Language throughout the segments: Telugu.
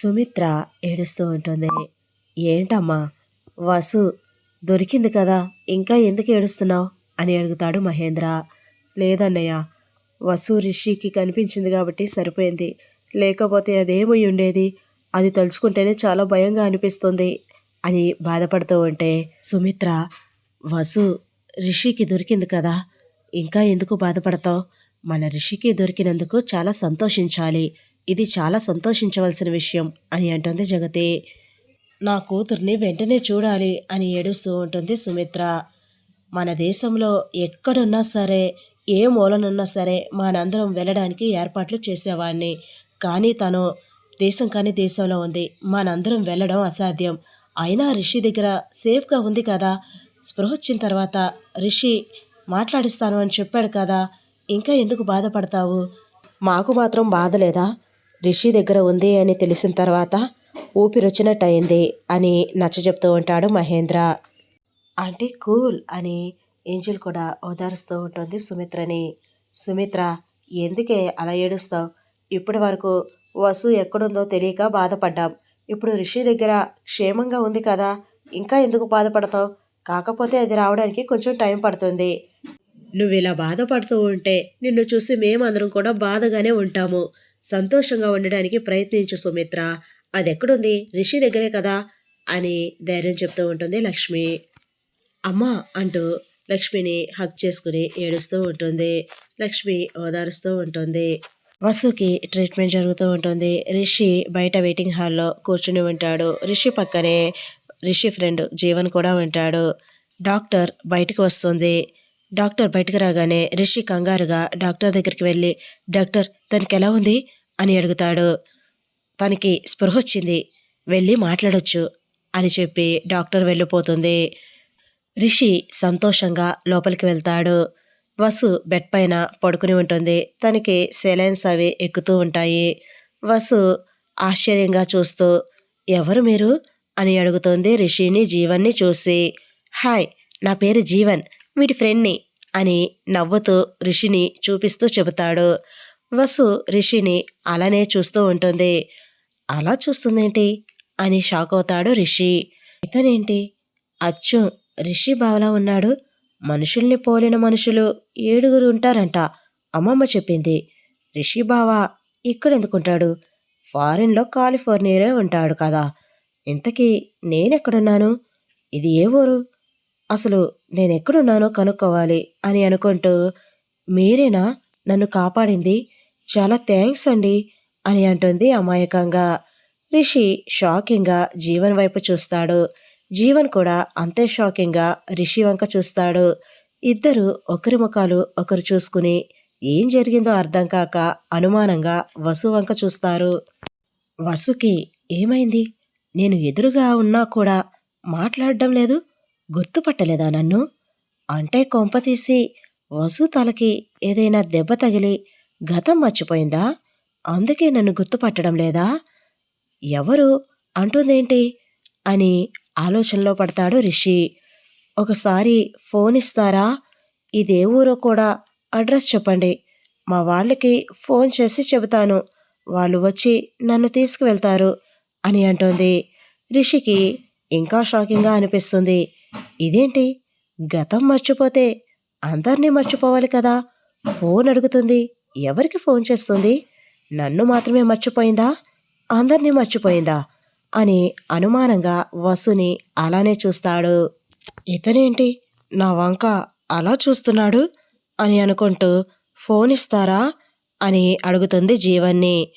సుమిత్ర ఏడుస్తూ ఉంటుంది. ఏంటమ్మా వసు దొరికింది కదా ఇంకా ఎందుకు ఏడుస్తున్నావు? అని అడుగుతాడు మహేంద్ర. లేదన్నయ్య వసు రిషికి కనిపించింది కాబట్టి సరిపోయింది. లేకపోతే అదేమై ఉండేది? అది తలుచుకుంటేనే చాలా భయంగా అనిపిస్తుంది అని బాధపడుతూ ఉంటే సుమిత్ర వసు రిషికి దొరికింది కదా ఇంకా ఎందుకు బాధపడతావు? మన రిషికి దొరికినందుకు చాలా సంతోషించాలి. ఇది చాలా సంతోషించవలసిన విషయం అని అంటుంది జగతి. నా కూతుర్ని వెంటనే చూడాలి అని ఏడుస్తూ ఉంటుంది సుమిత్ర. మన దేశంలో ఎక్కడున్నా సరే ఏ మూలనున్నా సరే మనందరం వెళ్ళడానికి ఏర్పాట్లు చేసేవాడిని కానీ తను దేశం కాని దేశంలో ఉంది. మనందరం వెళ్ళడం అసాధ్యం. అయినా రిషి దగ్గర సేఫ్గా ఉంది కదా? స్పృహ వచ్చిన తర్వాత రిషి మాట్లాడిస్తాను అని చెప్పాడు కదా? ఇంకా ఎందుకు బాధపడతావు? మాకు మాత్రం బాధ లేదా? రిషి దగ్గర ఉంది అని తెలిసిన తర్వాత ఊపిరొచ్చినట్టు అయింది అని నచ్చ చెప్తూ ఉంటాడు మహేంద్ర. అంటే కూల్ అని ఏంజిల్ కూడా ఓదారుస్తూ ఉంటుంది సుమిత్రని. సుమిత్ర ఎందుకే అలా ఏడుస్తావు? ఇప్పటి వరకు వసు ఎక్కడుందో తెలియక బాధపడ్డాం. ఇప్పుడు రిషి దగ్గర క్షేమంగా ఉంది కదా ఇంకా ఎందుకు బాధపడతావు? కాకపోతే అది రావడానికి కొంచెం టైం పడుతుంది. నువ్వు ఇలా బాధపడుతూ ఉంటే నిన్ను చూసి మేమందరం కూడా బాధగానే ఉంటాము. సంతోషంగా ఉండడానికి ప్రయత్నించు సుమిత్ర. అది ఎక్కడుంది రిషి దగ్గరే కదా? అని ధైర్యం చెప్తూ ఉంటుంది లక్ష్మి. అమ్మా అంటూ లక్ష్మిని హక్ చేసుకుని ఏడుస్తూ ఉంటుంది. లక్ష్మి ఓదారుస్తూ ఉంటుంది. వసుకి ట్రీట్మెంట్ జరుగుతూ ఉంటుంది. రిషి బయట వెయిటింగ్ హాల్లో కూర్చుని ఉంటాడు. రిషి పక్కనే రిషి ఫ్రెండ్ జీవన్ కూడా ఉంటాడు. డాక్టర్ బయటకు వస్తుంది. డాక్టర్ బయటకు రాగానే రిషి కంగారుగా డాక్టర్ దగ్గరికి వెళ్ళి డాక్టర్ తనకి ఎలా ఉంది? అని అడుగుతాడు. తనకి స్పృహ వచ్చింది. వెళ్ళి మాట్లాడొచ్చు అని చెప్పి డాక్టర్ వెళ్ళిపోతుంది. రిషి సంతోషంగా లోపలికి వెళ్తాడు. వసు బెడ్ పైన పడుకుని ఉంటుంది. తనకి సెలైన్స్ అవి ఎక్కుతూ ఉంటాయి. వసు ఆశ్చర్యంగా చూస్తూ ఎవరు మీరు? అని అడుగుతోంది రిషిని జీవన్ని చూసి. హాయ్ నా పేరు జీవన్. వీటి ఫ్రెండ్ని అని నవ్వుతూ రిషిని చూపిస్తూ చెబుతాడు. వసు రిషిని అలానే చూస్తూ ఉంటుంది. అలా చూస్తుందేంటి? అని షాక్ అవుతాడు రిషి. ఇతనేంటి? అచ్చు! రిషి బావలా ఉన్నాడు. మనుషుల్ని పోలిన మనుషులు ఏడుగురు ఉంటారంట. అమ్మమ్మ చెప్పింది. రిషి బావ ఇక్కడెందుకుంటాడు? ఫారిన్లో కాలిఫోర్నియాలో ఉంటాడు కదా. ఇంతకీ నేనెక్కడున్నాను? ఇది ఏ ఊరు? అసలు నేనెక్కడున్నానో కనుక్కోవాలి అని అనుకుంటూ మీరేనా? నన్ను కాపాడింది? చాలా థ్యాంక్స్ అండి అని అంటుంది అమాయకంగా. రిషి షాకింగ్గా జీవన్ వైపు చూస్తాడు. జీవన్ కూడా అంతే షాకింగ్గా రిషి వంక చూస్తాడు. ఇద్దరు ఒకరి ముఖాలు ఒకరు చూసుకుని ఏం జరిగిందో అర్థం కాక అనుమానంగా వసు వంక చూస్తారు. వసుకి ఏమైంది? నేను ఎదురుగా ఉన్నా కూడా మాట్లాడడం లేదు? గుర్తుపట్టలేదా నన్ను? అంటే కొంపతీసి వసు తలకి ఏదైనా దెబ్బ తగిలి గతం మర్చిపోయిందా? అందుకే నన్ను గుర్తుపట్టడం లేదా? ఎవరు? అంటుందేంటి? అని ఆలోచనలో పడతాడు రిషి. ఒకసారి ఫోన్ ఇస్తారా? ఇదే ఊరో కూడా అడ్రస్ చెప్పండి. మా వాళ్ళకి ఫోన్ చేసి చెబుతాను. వాళ్ళు వచ్చి నన్ను తీసుకువెళ్తారు అని అంటోంది. రిషికి ఇంకా షాకింగ్గా అనిపిస్తుంది. ఇదేంటి? గతం మర్చిపోతే అందరినీ మర్చిపోవాలి కదా? ఫోన్ అడుగుతుంది. ఎవరికి ఫోన్ చేస్తుంది? నన్ను మాత్రమే మర్చిపోయిందా? అందరినీ మర్చిపోయిందా? అని అనుమానంగా వసుని అలానే చూస్తాడు. ఇతనేంటి? నా వంక అలా చూస్తున్నాడు అని అనుకుంటూ ఫోన్ ఇస్తారా? అని అడుగుతుంది జీవన్ని.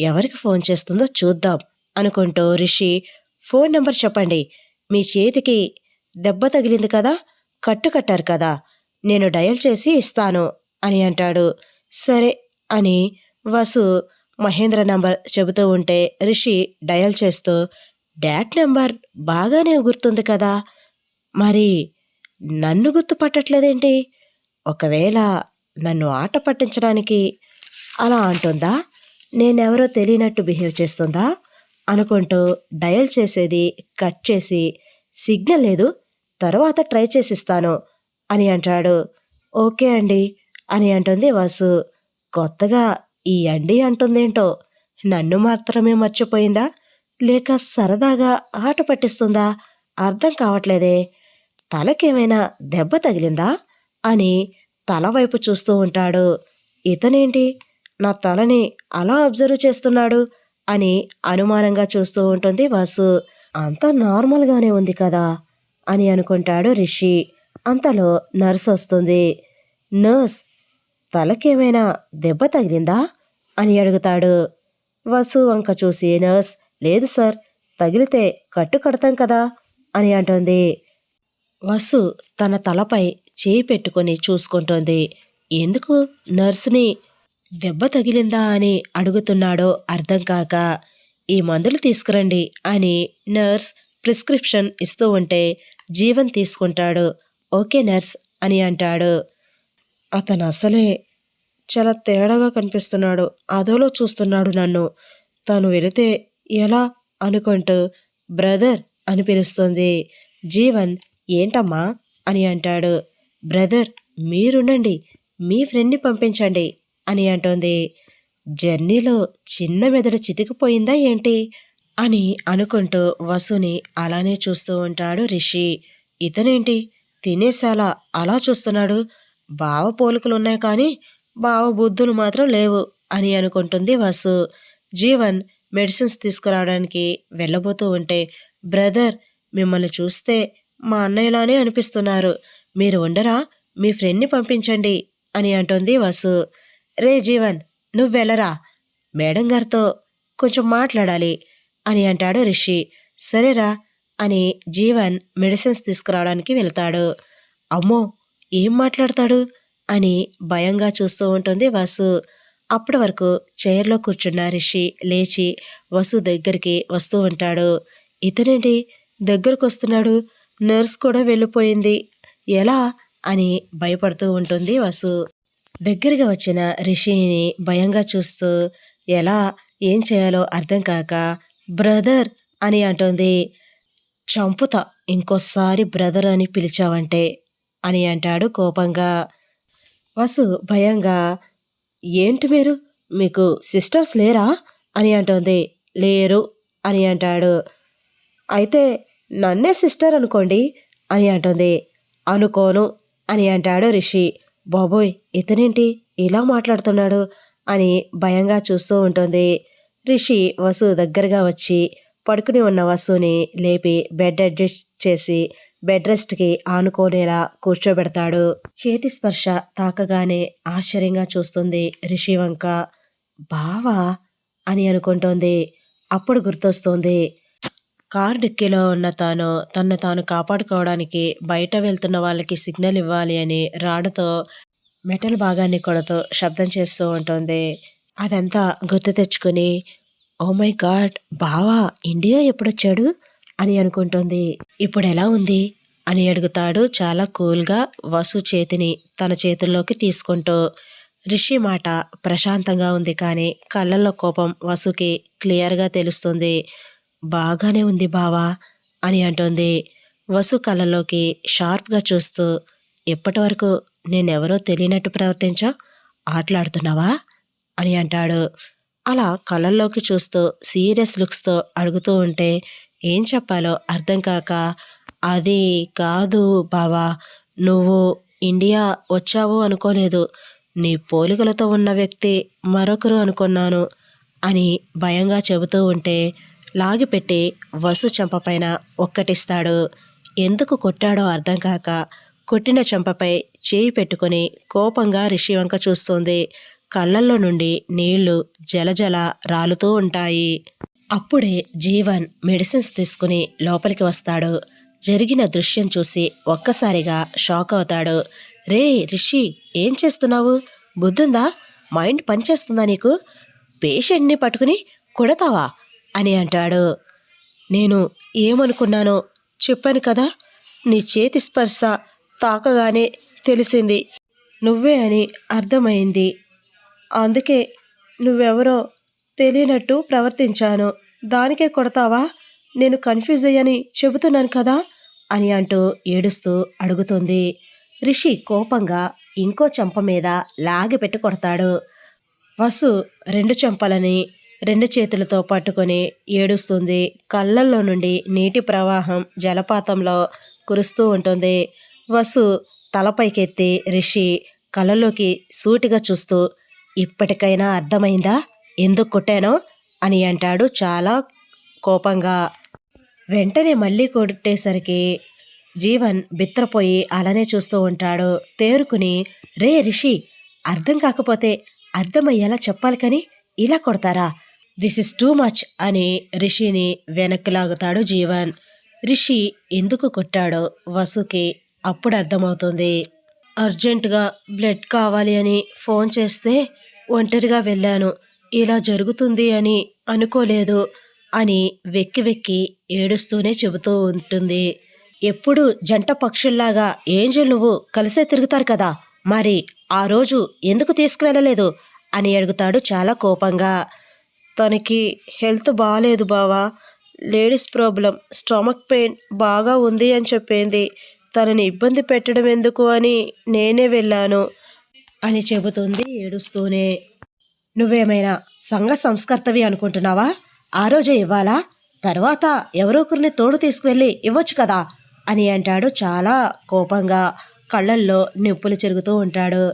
ఎవరికి ఫోన్ చేస్తుందో చూద్దాం అనుకుంటూ రిషి ఫోన్ నెంబర్ చెప్పండి. మీ చేతికి దెబ్బ తగిలింది కదా కట్టు కట్టారు కదా నేను డయల్ చేసి ఇస్తాను అని అంటాడు. సరే అని వసు మహేంద్ర నంబర్ చెబుతూ ఉంటే రిషి డయల్ చేస్తూ డాట్ నెంబర్ బాగానే గుర్తుంది కదా మరి నన్ను గుర్తుపట్టట్లేదేంటి? ఒకవేళ నన్ను ఆట పట్టించడానికి అలా అంటుందా? నేనెవరో తెలియనట్టు బిహేవ్ చేస్తుందా? అనుకుంటూ డయల్ చేసేది కట్ చేసి సిగ్నల్ లేదు తర్వాత ట్రై చేసిస్తాను. అని అంటాడు. ఓకే అండి అని అంటుంది వాసు. కొత్తగా ఈ అండి అంటుందేంటో నన్ను మాత్రమే మర్చిపోయిందా? లేక సరదాగా ఆట పట్టిస్తుందా? అర్థం కావట్లేదే. తలకేమైనా దెబ్బ తగిలిందా? అని తల వైపు చూస్తూ ఉంటాడు. ఇతనేంటి? నా తలని అలా అబ్జర్వ్ చేస్తున్నాడు అని అనుమానంగా చూస్తూ ఉంటుంది వాసు. అంతా నార్మల్గానే ఉంది కదా. అని అనుకుంటాడు రిషి. అంతలో నర్స్ వస్తుంది. నర్స్ తలకేమైనా దెబ్బ తగిలిందా? అని అడుగుతాడు. వసు వంక చూసి నర్స్ లేదు సార్ తగిలితే కట్టు కడతాం కదా అని అంటుంది. వసు తన తలపై చేయి పెట్టుకొని చూసుకుంటోంది. ఎందుకు? నర్స్ని దెబ్బ తగిలిందా? అని అడుగుతున్నాడో అర్థం కాక ఈ మందులు తీసుకురండి అని నర్స్ ప్రిస్క్రిప్షన్ ఇస్తూ ఉంటే జీవన్ తీసుకుంటాడు. ఓకే నర్స్ అని అంటాడు. అతను అసలే చాలా తేడాగా కనిపిస్తున్నాడు. అదోలో చూస్తున్నాడు నన్ను. తను వెళితే ఎలా అనుకుంటూ బ్రదర్ అని పిలుస్తుంది. జీవన్ ఏంటమ్మా అని అంటాడు. బ్రదర్ మీరుండండి మీ ఫ్రెండ్ని పంపించండి అని అంటోంది. జర్నీలో చిన్న మెదడు చితికిపోయిందా ఏంటి? అని అనుకుంటూ వసుని అలానే చూస్తూ ఉంటాడు రిషి. ఇతనేంటి? తినేసేలా అలా చూస్తున్నాడు. బావ పోలికలున్నాయి కానీ బావ బుద్ధులు మాత్రం లేవు అని అనుకుంటుంది వసు. జీవన్ మెడిసిన్స్ తీసుకురావడానికి వెళ్ళబోతూ ఉంటే బ్రదర్ మిమ్మల్ని చూస్తే మా అన్నయ్యలానే అనిపిస్తున్నారు. మీరు ఉండరా? మీ ఫ్రెండ్ని పంపించండి అని అంటుంది వసు. రే జీవన్ నువ్వెళ్ళరా? మేడం గారితో కొంచెం మాట్లాడాలి. అని అంటాడు రిషి. సరేరా అని జీవన్ మెడిసిన్స్ తీసుకురావడానికి వెళ్తాడు. అమ్మో ఏం మాట్లాడతాడు? అని భయంగా చూస్తూ ఉంటుంది వసు. అప్పటి వరకు చైర్లో కూర్చున్న రిషి లేచి వసు దగ్గరికి వస్తూ ఉంటాడు. ఇతనేంటి? దగ్గరకు వస్తున్నాడు. నర్స్ కూడా వెళ్ళిపోయింది. ఎలా? అని భయపడుతూ ఉంటుంది వసు. దగ్గరగా వచ్చిన రిషిని భయంగా చూస్తూ ఎలా? ఏం చేయాలో అర్థం కాక బ్రదర్ అని అంటుంది. చంపుతా ఇంకోసారి బ్రదర్ అని పిలిచావంటే అని అంటాడు కోపంగా. వసు భయంగా ఏంటి మీరు? మీకు సిస్టర్స్ లేరా? అని అంటుంది. లేరు అని అంటాడు. అయితే నన్నే సిస్టర్ అనుకోండి అని అంటుంది. అనుకోను అని అంటాడు రిషి. బాబోయ్ ఇతనేంటి? ఇలా మాట్లాడుతున్నాడు అని భయంగా చూస్తూ ఉంటుంది. రిషి వసు దగ్గరగా వచ్చి పడుకుని ఉన్న వసుని లేపి బెడ్ అడ్జస్ట్ చేసి బెడ్ రెస్ట్కి ఆనుకోనేలా కూర్చోబెడతాడు. చేతి స్పర్శ తాకగానే ఆశ్చర్యంగా చూస్తుంది రిషి వంక. బావా అని అనుకుంటోంది. అప్పుడు గుర్తొస్తుంది. కారు డిక్కీలో ఉన్న తాను తన్ను తాను కాపాడుకోవడానికి బయట వెళ్తున్న వాళ్ళకి సిగ్నల్ ఇవ్వాలి అని రాడుతో మెటల్ భాగాన్ని కొడుతూ శబ్దం చేస్తూ ఉంటుంది. అదంతా గుర్తు తెచ్చుకుని ఓ మై గాడ్ బావా ఇండియా ఎప్పుడొచ్చాడు? అని అనుకుంటుంది. ఇప్పుడు ఎలా ఉంది? అని అడుగుతాడు చాలా కూల్గా వసు చేతిని తన చేతుల్లోకి తీసుకుంటూ. రిషి మాట ప్రశాంతంగా ఉంది కానీ కళ్ళల్లో కోపం వసుకి క్లియర్గా తెలుస్తుంది. బాగానే ఉంది బావా అని అంటుంది. వసు కళ్ళలోకి షార్ప్గా చూస్తూ ఇప్పటి వరకు నేనెవరో తెలియనట్టు ప్రవర్తించా? ఆటలాడుతున్నావా? అని అంటాడు. అలా కళ్ళల్లోకి చూస్తూ సీరియస్ లుక్స్తో అడుగుతూ ఉంటే ఏం చెప్పాలో అర్థం కాక అది కాదు బావా నువ్వు ఇండియా వచ్చావు అనుకోలేదు. నీ పోలికలతో ఉన్న వ్యక్తి మరొకరు అనుకున్నాను అని భయంగా చెబుతూ ఉంటే లాగిపెట్టి వసు చెంపపైన ఒక్కటిస్తాడు. ఎందుకు కొట్టాడో అర్థం కాక కొట్టిన చెంపపై చేయి పెట్టుకుని కోపంగా రిషి వంక చూస్తుంది. కళ్ళల్లో నుండి నీళ్ళు జలజల రాలుతూ ఉంటాయి. అప్పుడే జీవన్ మెడిసిన్స్ తీసుకుని లోపలికి వస్తాడు. జరిగిన దృశ్యం చూసి ఒక్కసారిగా షాక్ అవుతాడు. రే రిషి ఏం చేస్తున్నావు? బుద్ధుందా? మైండ్ పనిచేస్తుందా నీకు? పేషెంట్ని పట్టుకుని కొడతావా? అని అంటాడు. నేను ఏమనుకున్నానో చెప్పాను కదా. నీ చేతి స్పర్శ తాకగానే తెలిసింది. నువ్వే అని అర్థమైంది. అందుకే నువ్వెవరో తెలియనట్టు ప్రవర్తించాను. దానికే కొడతావా? నేను కన్ఫ్యూజ్ అయ్యని చెబుతున్నాను కదా? అని అంటూ ఏడుస్తూ అడుగుతుంది. రిషి కోపంగా ఇంకో చెంప మీద లాగిపెట్టి కొడతాడు. వసు రెండు చెంపలని రెండు చేతులతో పట్టుకొని ఏడుస్తుంది. కళ్ళల్లో నుండి నీటి ప్రవాహం జలపాతంలో కురుస్తూ ఉంటుంది. వసు తలపైకెత్తి రిషి కళ్ళలోకి సూటిగా చూస్తూ ఇప్పటికైనా అర్థమైందా? ఎందుకు కొట్టానో? అని అంటాడు చాలా కోపంగా. వెంటనే మళ్ళీ కొట్టేసరికి జీవన్ బిత్రపోయి అలానే చూస్తూ ఉంటాడు. తేరుకుని రే రిషి అర్థం కాకపోతే అర్థమయ్యేలా చెప్పాలి కానీ ఇలా కొడతారా? దిస్ ఇస్ టూ మచ్ అని రిషిని వెనక్కి లాగుతాడు జీవన్. రిషి ఎందుకు కొట్టాడో వసుకి అప్పుడు అర్థమవుతుంది. అర్జెంటుగా బ్లడ్ కావాలి అని ఫోన్ చేస్తే ఒంటరిగా వెళ్ళాను. ఇలా జరుగుతుంది అని అనుకోలేదు అని వెక్కి వెక్కి ఏడుస్తూనే చెబుతూ ఉంటుంది. ఎప్పుడు జంట పక్షుల్లాగా ఏంజల్ నువ్వు కలిసే తిరుగుతారు కదా మరి ఆ రోజు ఎందుకు తీసుకువెళ్ళలేదు అని అడుగుతాడు చాలా కోపంగా. తనకి హెల్త్ బాగాలేదు బావా లేడీస్ ప్రాబ్లం స్టమక్ పెయిన్ బాగా ఉంది అని చెప్పింది. తనని ఇబ్బంది పెట్టడం ఎందుకు అని నేనే వెళ్ళాను. అని చెబుతుంది ఏడుస్తూనే. నువ్వేమైనా సంఘ సంస్కర్తవి అనుకుంటున్నావా? ఆ రోజే ఇవ్వాలా? తర్వాత ఎవరొకరిని తోడు తీసుకువెళ్ళి ఇవ్వచ్చు కదా? అని అంటాడు చాలా కోపంగా. కళ్ళల్లో నిప్పులు చెరుగుతూ ఉంటాడు.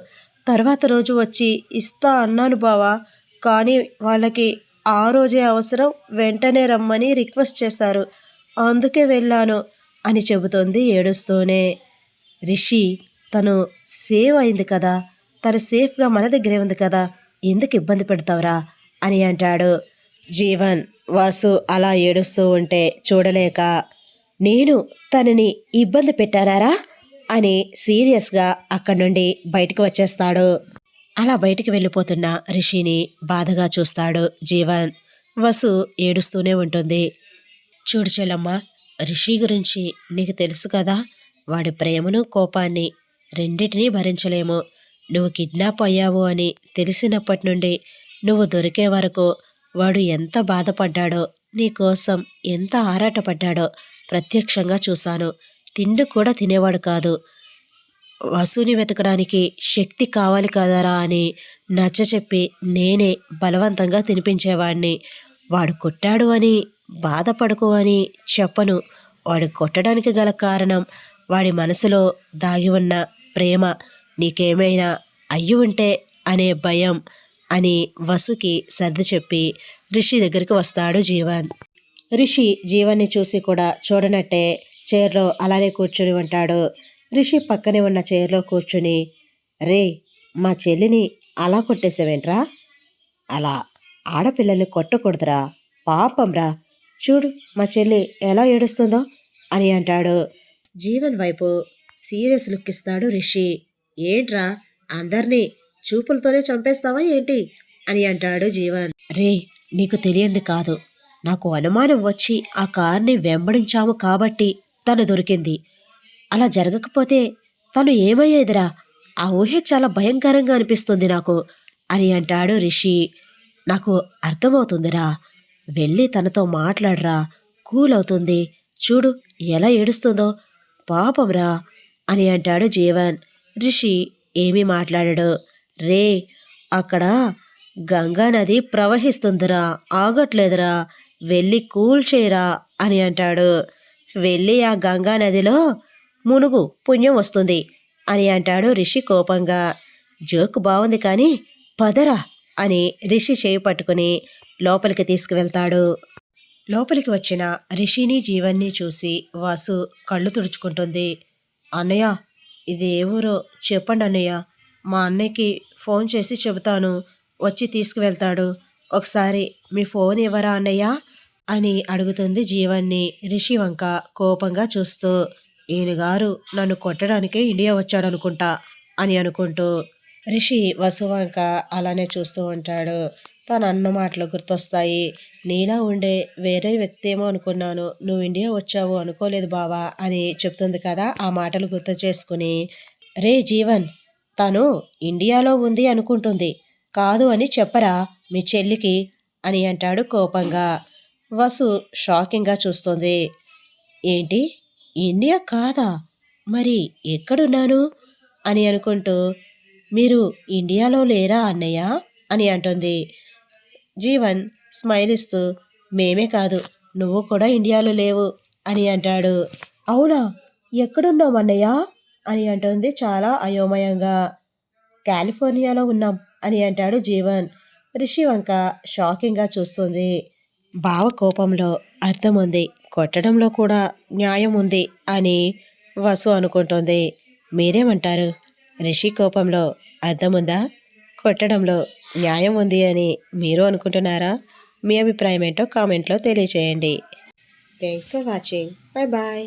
తర్వాత రోజు వచ్చి ఇస్తా అన్నాను బావా కానీ వాళ్ళకి ఆ రోజే అవసరం వెంటనే రమ్మని రిక్వెస్ట్ చేశారు. అందుకే వెళ్ళాను అని చెబుతోంది ఏడుస్తూనే. రిషి తను సేవ్ అయింది కదా? తను సేఫ్గా మన దగ్గరే ఉంది కదా ఎందుకు ఇబ్బంది పెడతావురా? అని అంటాడు. జీవన్ వాసు అలా ఏడుస్తూ ఉంటే చూడలేక నేను తనని ఇబ్బంది పెట్టానారా? అని సీరియస్గా అక్కడి నుండి బయటకు వచ్చేస్తాడు. అలా బయటికి వెళ్ళిపోతున్న రిషిని బాధగా చూస్తాడు జీవన్. వసు ఏడుస్తూనే ఉంటుంది. చూడు చెల్లమ్మ రిషి గురించి నీకు తెలుసు కదా వాడి ప్రేమను కోపాన్ని రెండింటినీ భరించలేము. నువ్వు కిడ్నాప్ అయ్యావు అని తెలిసినప్పటి నుండి నువ్వు దొరికే వరకు వాడు ఎంత బాధపడ్డాడో నీకోసం ఎంత ఆరాటపడ్డాడో ప్రత్యక్షంగా చూశాను. తిండి కూడా తినేవాడు కాదు. వసుని వెతకడానికి శక్తి కావాలి కదరా అని నచ్చ చెప్పి నేనే బలవంతంగా తినిపించేవాడిని వాడు కొట్టాడు అని బాధపడుకో అని చెప్పను. వాడు కొట్టడానికి గల కారణం వాడి మనసులో దాగి ఉన్న ప్రేమ. నీకేమైనా అయ్యి ఉంటే అనే భయం అని వసుకి సర్ది చెప్పి రిషి దగ్గరికి వస్తాడు జీవన్. రిషి జీవన్ని చూసి కూడా చూడనట్టే చైర్లో అలానే కూర్చుని ఉంటాడు. రిషి పక్కనే ఉన్న చైర్లో కూర్చుని రే మా చెల్లిని అలా కొట్టేసావేంట్రా? అలా ఆడపిల్లల్ని కొట్టకూడదురా పాపంరా. చూడు మా చెల్లి ఎలా ఏడుస్తుందో అని అంటాడు. జీవన్ వైపు సీరియస్ లుక్ ఇస్తాడు రిషి. ఏంట్రా? అందరినీ చూపులతోనే చంపేస్తావా ఏంటి? అని అంటాడు జీవన్. రే నీకు తెలియంది కాదు. నాకు అనుమానం వచ్చి ఆ కార్ని వెంబడించాము కాబట్టి తను దొరికింది. అలా జరగకపోతే తను ఏమయ్యేదిరా? ఆ ఊహే చాలా భయంకరంగా అనిపిస్తుంది నాకు అని అంటాడు రిషి. నాకు అర్థమవుతుందిరా. వెళ్ళి తనతో మాట్లాడరా. కూల్ అవుతుంది చూడు ఎలా ఏడుస్తుందో. పాపంరా అని అంటాడు జీవన్. రిషి ఏమీ మాట్లాడాడు. రే అక్కడ గంగా నది ప్రవహిస్తుందిరా ఆగట్లేదురా వెళ్ళి కూల్ చేయరా అని అంటాడు. వెళ్ళి ఆ గంగా నదిలో మునుగు పుణ్యం వస్తుంది అని అంటాడు రిషి కోపంగా. జోక్ బాగుంది కానీ పదరా అని రిషి చేయి పట్టుకుని లోపలికి తీసుకువెళ్తాడు. లోపలికి వచ్చిన రిషిని జీవన్ని చూసి వాసు కళ్ళు తుడుచుకుంటుంది. అన్నయ్య ఇది ఏ ఊరో చెప్పండి అన్నయ్య. మా అన్నయ్యకి ఫోన్ చేసి చెబుతాను. వచ్చి తీసుకువెళ్తాడు. ఒకసారి మీ ఫోన్ ఇవ్వరా అన్నయ్య? అని అడుగుతుంది జీవన్ని రిషి వంక కోపంగా చూస్తూ. ఈయనగారు నన్ను కొట్టడానికే ఇండియా వచ్చాడనుకుంటా అని అనుకుంటూ రిషి వసు వంక అలానే చూస్తూ ఉంటాడు. తన అన్న మాటలు గుర్తొస్తాయి. నీలా ఉండే వేరే వ్యక్తి ఏమో అనుకున్నాను. నువ్వు ఇండియా వచ్చావు అనుకోలేదు బావా అని చెప్తుంది కదా ఆ మాటలు గుర్తు చేసుకుని. రే జీవన్ తను ఇండియాలో ఉంది అనుకుంటుంది. కాదు అని చెప్పరా మీ చెల్లికి అని అంటాడు కోపంగా. వసు షాకింగ్గా చూస్తుంది. ఏంటి? ఇండియా కాదా? మరి ఎక్కడున్నాను? అని అనుకుంటూ మీరు ఇండియాలో లేరా అన్నయ్య? అని అంటుంది. జీవన్ స్మైల్ ఇస్తూ మేమే కాదు నువ్వు కూడా ఇండియాలో లేవు అని అంటాడు. అవునా? ఎక్కడున్నాం అన్నయ్య అని అంటుంది చాలా అయోమయంగా. కాలిఫోర్నియాలో ఉన్నాం అని అంటాడు జీవన్. రిషి వంక షాకింగ్గా చూస్తుంది. భావ కోపంలో అర్థం ఉంది కొట్టడంలో కూడా న్యాయం ఉంది అని వసు అనుకుంటుంది. మీరేమంటారు? రిషి కోపంలో అర్థం ఉందా కొట్టడంలో న్యాయం ఉంది అని మీరు అనుకుంటున్నారా? మీ అభిప్రాయం ఏంటో కామెంట్లో తెలియచేయండి. Thanks for watching bye bye